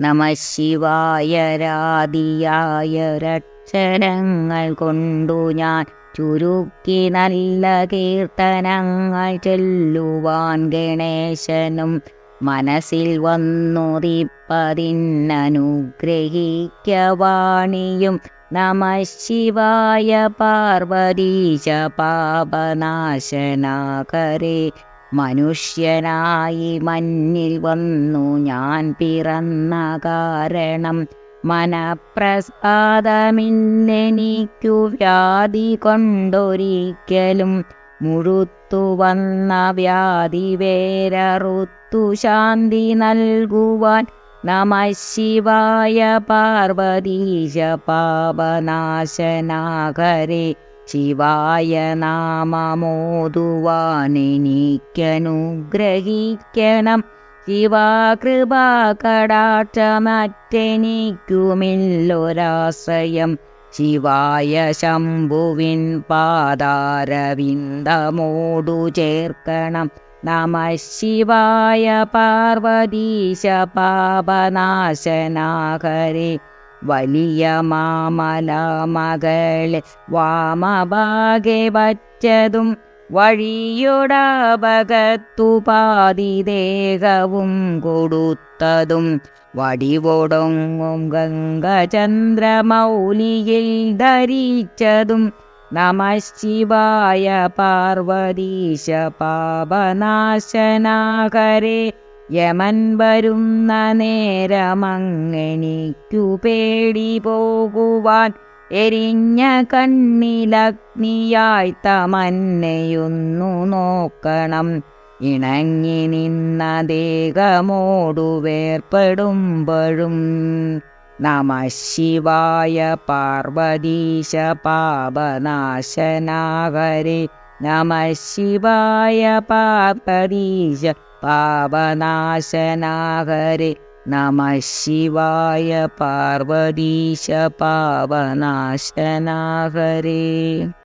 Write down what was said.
നമ ശിവായ രാതിയായ രക്ഷരങ്ങൾ കൊണ്ടു ഞാൻ ചുരുക്കി നല്ല കീർത്തനങ്ങൾ ചൊല്ലുവാൻ ഗണേശനും മനസ്സിൽ വന്നുദിപ്പതിനനുഗ്രഹിക്കവാണിയും നമ ശിവായ പാർവതീശ പാപനാശനാകരേ. മനുഷ്യനായി മഞ്ഞിൽ വന്നു ഞാൻ പിറന്ന കാരണം മനപ്രസാദമിന്നെനിക്കു വ്യാധി കൊണ്ടൊരിക്കലും മുഴുത്തു വന്ന വ്യാധി വേരറുത്തു ശാന്തി നൽകുവാൻ നമ ശിവായ പാർവതീശ പാപനാശനാകരേ. ശിവായ നാമമോതുവാനെനിക്കനുഗ്രഹിക്കണം. ശിവാകൃപാകടാക്ഷമറ്റെനിക്കുമില്ലൊരാശ്രയം ശിവായ ശംഭുവിൻ പാതാരവിന്ദമോടു ചേർക്കണം നമ ശിവായ പാർവതീശ പാപനാശനാകരേ വലിയ മാമല മകളെ വാമഭാഗെ വച്ചതും ദേഹവും കൊടുത്തതും വടിവൊടങ്ങും ഗംഗചന്ദ്രമൗലിയിൽ ധരിച്ചതും നമ ശിവായ പാർവതീശ പാപനാശനാകരേ യമൻ വരുന്ന നേരമങ്ങനിക്കു പേടി പോകുവാൻ എരിഞ്ഞ കണ്ണിലഗ്നിയായി തമന്നയൊന്നു നോക്കണം. ഇണങ്ങി നിന്ന ദേഹമോടു വേർപ്പെടുമ്പോഴും നമ ശിവായ പാർവതീശ പാപനാശനാകരെ നമ ശിവായ പാർവതീശ പാപനാശനാകരേ നമ ശിവായ പാർവതീശ പാപനാശനാകരേ